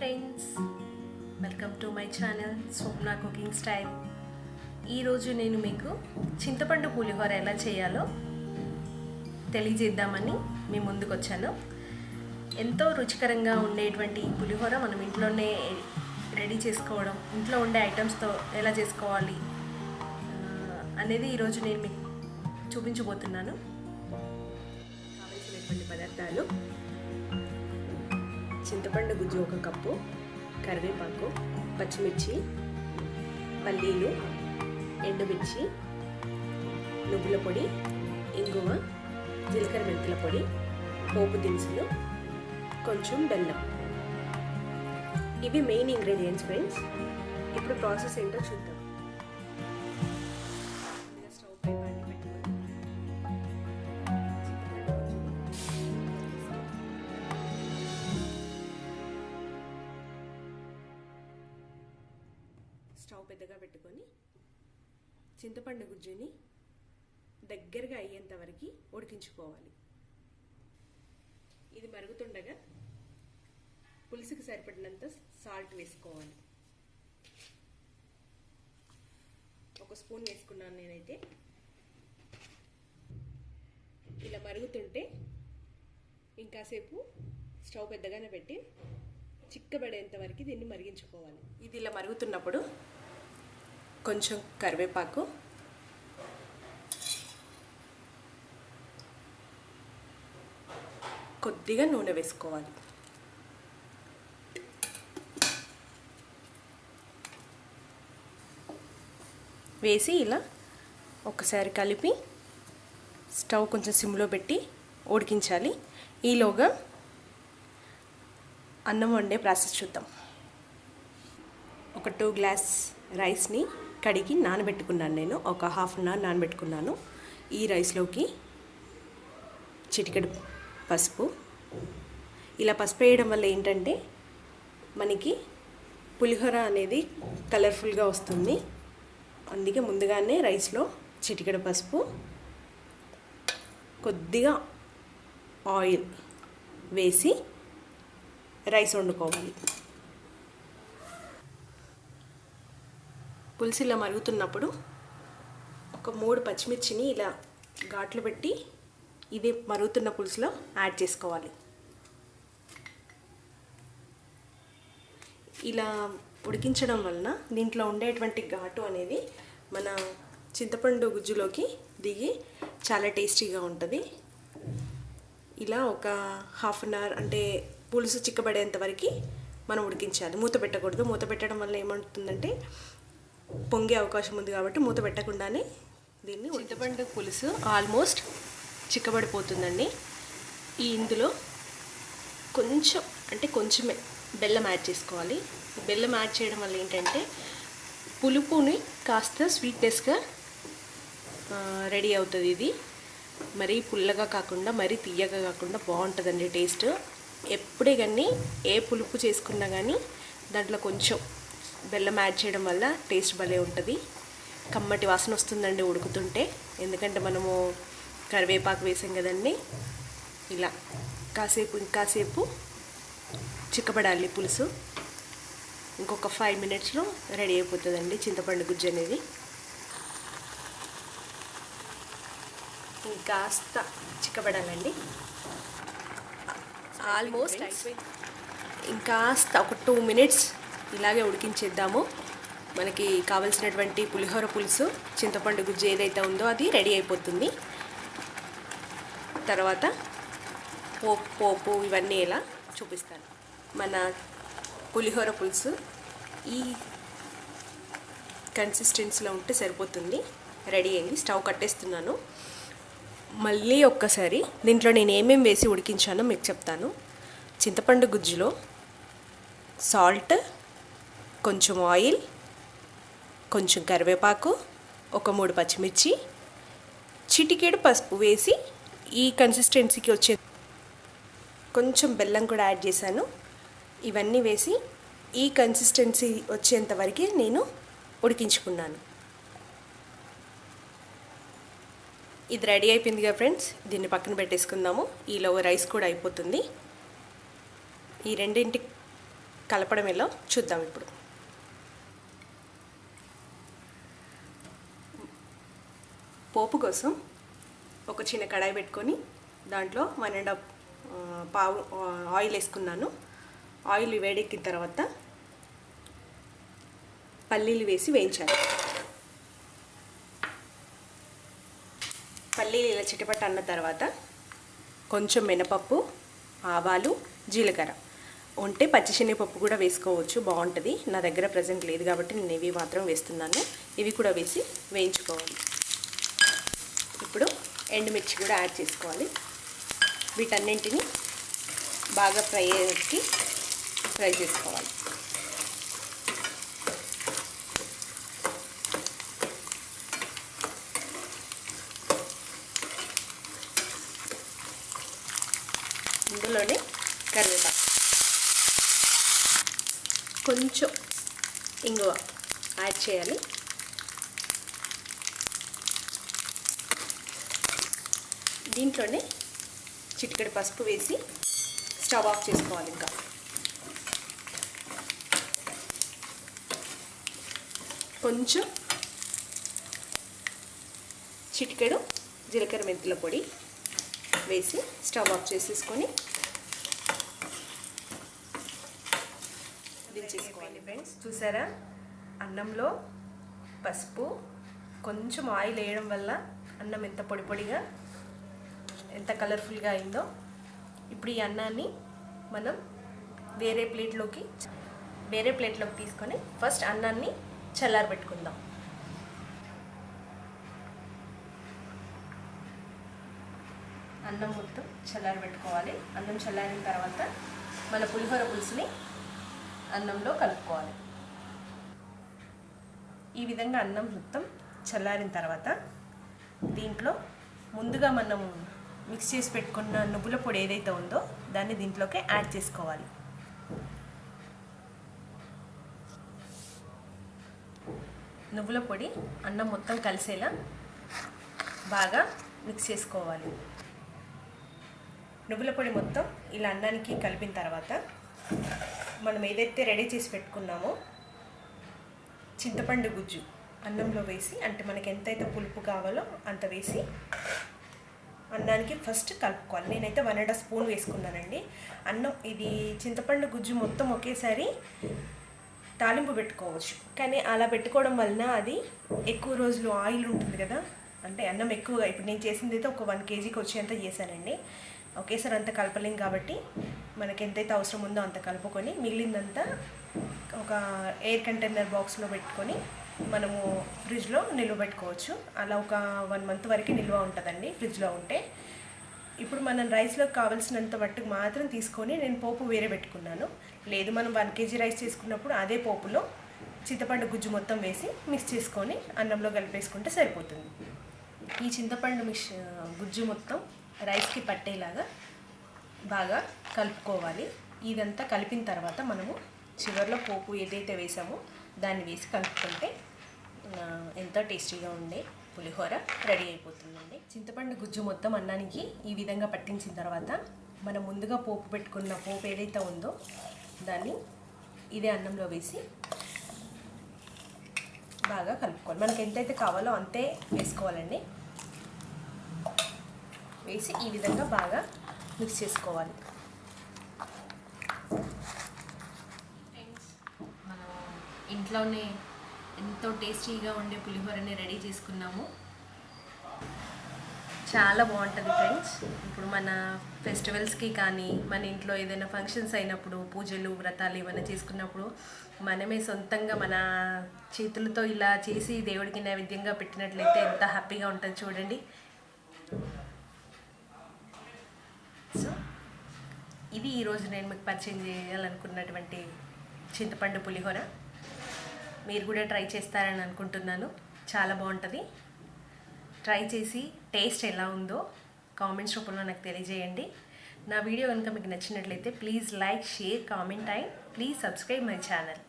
Friends welcome to my channel Swapna cooking style ఈరోజు నేను మీకు చింతపండు పులిహోర ఎలా చేయాలో తెలియజేద్దామని మీ ముందుకు వచ్చాను ఎంతో రుచికరంగా ఉండేటువంటి ఈ పులిహోర మనం ఇంట్లోనే రెడీ చేసుకోవడం ఇంట్లో ఉండే ఐటమ్స్తో ఎలా చేసుకోవాలి అనేది ఈరోజు నేను మీకు చూపించబోతున్నాను. కావలసినటువంటి పదార్థాలు. చింతపండు గుజ్జు ఒక కప్పు కరివేపాకు పచ్చిమిర్చి పల్లీలు ఎండుమిర్చి నువ్వుల పొడి ఇంగువ జీలకర్ర మెంతుల పొడి పోపు దినుసులు కొంచెం బెల్లం. ఇవి మెయిన్ ఇంగ్రీడియంట్స్ ఫ్రెండ్స్. ఇప్పుడు ప్రాసెస్ ఏంటో చూద్దాం. పెద్దగా పెట్టుకొని చింతపండు గుజ్జుని దగ్గరగా అయ్యేంత వరకు ఉడికించుకోవాలి. ఇది మరుగుతుండగా పులుసుకి సరిపడినంత సాల్ట్ వేసుకోవాలి. ఒక స్పూన్ వేసుకున్నాను నేనైతే. ఇలా మరుగుతుంటే ఇంకాసేపు స్టవ్ పెద్దగానే పెట్టి చిక్కబడేంత వరకు దీన్ని మరిగించుకోవాలి. ఇది ఇలా మరుగుతున్నప్పుడు కొంచెం కరివేపాకు. కొద్దిగా నూనె వేసుకోవాలి. వేసి ఇలా ఒకసారి కలిపి స్టవ్ కొంచెం సిమ్లో పెట్టి ఉడికించాలి. ఈలోగా అన్నం వండే ప్రాసెస్ చూద్దాం. ఒక టూ గ్లాస్ రైస్ని కడిగి నానబెట్టుకున్నాను నేను. ఒక హాఫ్ అన్ అవర్ నానబెట్టుకున్నాను. ఈ రైస్లోకి చిటికెడు పసుపు. ఇలా పసుపు వేయడం వల్ల ఏంటంటే మనకి పులిహోర అనేది కలర్ఫుల్గా వస్తుంది. అందుకే ముందుగానే రైస్లో చిటికెడు పసుపు కొద్దిగా ఆయిల్ వేసి రైస్ వండుకోవాలి. పులుసు ఇలా మరుగుతున్నప్పుడు ఒక మూడు పచ్చిమిర్చిని ఇలా ఘాట్లు పెట్టి ఇది మరుగుతున్న పులుసులో యాడ్ చేసుకోవాలి. ఇలా ఉడికించడం వలన దీంట్లో ఉండేటువంటి ఘాటు అనేది మన చింతపండు గుజ్జులోకి దిగి చాలా టేస్టీగా ఉంటుంది. ఇలా ఒక హాఫ్ అన్ అవర్ అంటే పులుసు చిక్కబడేంత వరకు మనం ఉడికించాలి. మూత పెట్టకూడదు. మూత పెట్టడం వల్ల ఏమవుతుందంటే పొంగే అవకాశం ఉంది కాబట్టి మూత పెట్టకుండానే దీన్ని చింతపండు పులుసు ఆల్మోస్ట్ చిక్కబడిపోతుందండి. ఈ ఇందులో కొంచెం అంటే కొంచెమే బెల్లం యాడ్ చేసుకోవాలి. బెల్లం యాడ్ చేయడం వల్ల ఏంటంటే పులుపుని కాస్త స్వీట్నెస్గా రెడీ అవుతుంది ఇది. మరీ పుల్లగా కాకుండా మరీ తీయగా కాకుండా బాగుంటుందండి టేస్ట్ ఎప్పుడే కానీ ఏ పులుపు చేసుకున్నా కానీ దాంట్లో కొంచెం బెల్లం యాడ్ చేయడం వల్ల టేస్ట్ భలే ఉంటుంది. కమ్మటి వాసన వస్తుందండి ఉడుకుతుంటే. ఎందుకంటే మనము కరివేపాకు వేసాం కదండి. ఇలా కాసేపు ఇంకాసేపు చిక్కబడాలి పులుసు. ఇంకొక ఫైవ్ మినిట్స్లో రెడీ అయిపోతుందండి చింతపండు గుజ్జు అనేది. ఇంకాస్త చిక్కబడాలండి ఆల్మోస్ట్ ఇంకాస్త ఒక టూ మినిట్స్ ఇలాగే ఉడికించేద్దాము. మనకి కావలసినటువంటి పులిహోర పులుసు చింతపండు గుజ్జు ఏదైతే ఉందో అది రెడీ అయిపోతుంది. తర్వాత పోపు పోపు ఇవన్నీ ఇలా చూపిస్తాను. మన పులిహోర పులుసు ఈ కన్సిస్టెన్సీలో ఉంటే సరిపోతుంది. రెడీ అయింది. స్టవ్ కట్టేస్తున్నాను. మళ్ళీ ఒక్కసారి దీంట్లో నేను ఏమేమి వేసి ఉడికించానో మీకు చెప్తాను. చింతపండు గుజ్జులో సాల్ట్ కొంచెం ఆయిల్ కొంచెం కరివేపాకు ఒక మూడు పచ్చిమిర్చి చిటికెడు పసుపు వేసి ఈ కన్సిస్టెన్సీకి వచ్చే కొంచెం బెల్లం కూడా యాడ్ చేశాను. ఇవన్నీ వేసి ఈ కన్సిస్టెన్సీ వచ్చేంత వరకు నేను ఉడికించుకున్నాను. ఇది రెడీ అయిపోయింది కదా ఫ్రెండ్స్? దీన్ని పక్కన పెట్టేసుకుందాము. ఈలో రైస్ కూడా అయిపోతుంది. ఈ రెండింటి కలపడం ఎలా? చూద్దాం ఇప్పుడు. పోపు కోసం ఒక చిన్న కడాయి పెట్టుకొని దాంట్లో వన్ అండ్ హాఫ్ పావు ఆయిల్ వేసుకున్నాను. ఆయిల్ వేడెక్కిన తర్వాత పల్లీలు వేసి వేయించాలి. పల్లీలు ఇలా చిటపట అన్న తర్వాత కొంచెం మినపప్పు ఆవాలు జీలకర్ర. ఉంటే పచ్చిశనగపప్పు కూడా వేసుకోవచ్చు బాగుంటుంది. నా దగ్గర ప్రజెంట్ లేదు కాబట్టి నేను ఇవి మాత్రం వేస్తున్నాను. ఇవి కూడా వేసి వేయించుకోవాలి. ఇప్పుడు ఎండుమిర్చి కూడా యాడ్ చేసుకోవాలి. వీటన్నింటిని బాగా ఫ్రై అయ్యేకి ఫ్రై చేసుకోవాలి. ఇందులోనే కరివేపాకు. కొంచెం ఇంగువ యాడ్ చేయాలి. దీంట్లోనే చిటికెడు పసుపు వేసి స్టవ్ ఆఫ్ చేసుకోవాలి ఇంకా. కొంచెం చిటికెడు జీలకర్ర మెంతుల పొడి వేసి స్టవ్ ఆఫ్ చేసేసుకొని దించేసుకోవాలి ఫ్రెండ్స్ చూసారా? అన్నంలో పసుపు కొంచెం ఆయిల్ వేయడం వల్ల అన్నం ఎంత పొడి పొడిగా ఎంత కలర్ఫుల్గా అయిందో ఇప్పుడు ఈ అన్నాన్ని మనం వేరే ప్లేట్లోకి వేరే ప్లేట్లోకి తీసుకొని ఫస్ట్ అన్నాన్ని చల్లారబెట్టుకుందాం అన్నం మొత్తం చల్లారబెట్టుకోవాలి అన్నం చల్లారిన తర్వాత మన పులిహోర పులుసుని అన్నంలో కలుపుకోవాలి. ఈ విధంగా అన్నం మొత్తం చల్లారిన తర్వాత దీంట్లో ముందుగా మనం మిక్స్ చేసి పెట్టుకున్న నువ్వుల పొడి ఏదైతే ఉందో దాన్ని దీంట్లోకి యాడ్ చేసుకోవాలి. నువ్వుల పొడి అన్నం మొత్తం కలిసేలా బాగా మిక్స్ చేసుకోవాలి. నువ్వుల పొడి మొత్తం ఇలా అన్నానికి కలిపిన తర్వాత మనం ఏదైతే రెడీ చేసి పెట్టుకున్నామో చింతపండు గుజ్జు అన్నంలో వేసి అంటే మనకి ఎంతైతే పులుపు కావాలో అంత వేసి అన్నానికి ఫస్ట్ కలుపుకోవాలి. నేనైతే వన్ అండ్ స్పూన్ వేసుకున్నానండి. అన్నం ఇది చింతపండు గుజ్జు మొత్తం ఒకేసారి తాలింపు పెట్టుకోవచ్చు. కానీ అలా పెట్టుకోవడం వలన అది ఎక్కువ రోజులు ఆయిల్ ఉంటుంది కదా. అంటే అన్నం ఎక్కువగా ఇప్పుడు నేను చేసింది అయితే ఒక వన్ కేజీకి వచ్చేంత చేశానండి. ఒకేసారి అంత కలపలేం కాబట్టి మనకి ఎంతైతే అవసరం ఉందో అంత కలుపుకొని మిగిలిందంతా ఒక ఎయిర్ కంటైనర్ బాక్స్లో పెట్టుకొని మనము ఫ్రిడ్జ్లో నిల్వ పెట్టుకోవచ్చు. అలా ఒక వన్ మంత్ వరకు నిల్వ ఉంటుందండి ఫ్రిడ్జ్లో ఉంటే. ఇప్పుడు మనం రైస్లోకి కావాల్సినంత మట్టుకు మాత్రం తీసుకొని నేను పోపు వేరే పెట్టుకున్నాను. లేదు మనం వన్ కేజీ రైస్ చేసుకున్నప్పుడు అదే పోపులో చింతపండు గుజ్జు మొత్తం వేసి మిక్స్ చేసుకొని అన్నంలో కలిపేసుకుంటే సరిపోతుంది. ఈ చింతపండు మిక్స్ గుజ్జు మొత్తం రైస్కి పట్టేలాగా బాగా కలుపుకోవాలి. ఇదంతా కలిపిన తర్వాత మనము చివరిలో పోపు ఏదైతే వేసామో దాన్ని వేసి కలుపుకుంటే ఎంతో టేస్టీగా ఉండే పులిహోర రెడీ అయిపోతుందండి. చింతపండు గుజ్జు మొత్తం అన్నానికి ఈ విధంగా పట్టించిన తర్వాత మనం ముందుగా పోపు పెట్టుకున్న పోపు ఏదైతే ఉందో దాన్ని ఇదే అన్నంలో వేసి బాగా కలుపుకోవాలి. మనకి ఎంతైతే కావాలో అంతే వేసుకోవాలండి. వేసి ఈ విధంగా బాగా మిక్స్ చేసుకోవాలి మనం ఇంట్లోనే ఎంతో టేస్టీగా ఉండే పులిహోరని రెడీ చేసుకున్నాము. చాలా బాగుంటుంది ఫ్రెండ్స్. ఇప్పుడు మన ఫెస్టివల్స్కి కానీ మన ఇంట్లో ఏదైనా ఫంక్షన్స్ అయినప్పుడు పూజలు వ్రతాలు ఏమైనా చేసుకున్నప్పుడు మనమే సొంతంగా మన చేతులతో ఇలా చేసి దేవుడికి నైవేద్యంగా పెట్టినట్లయితే ఎంత హ్యాపీగా ఉంటుంది చూడండి. సో ఇది ఈరోజు నేను మీకు పరిచయం చేయాలనుకున్నటువంటి చింతపండు పులిహోర. మీరు కూడా ట్రై చేస్తారని అనుకుంటున్నాను. చాలా బాగుంటుంది. ట్రై చేసి టేస్ట్ ఎలా ఉందో కామెంట్స్ రూపంలో నాకు తెలియజేయండి. నా వీడియో కనుక మీకు నచ్చినట్లయితే please like share comment and please subscribe my channel.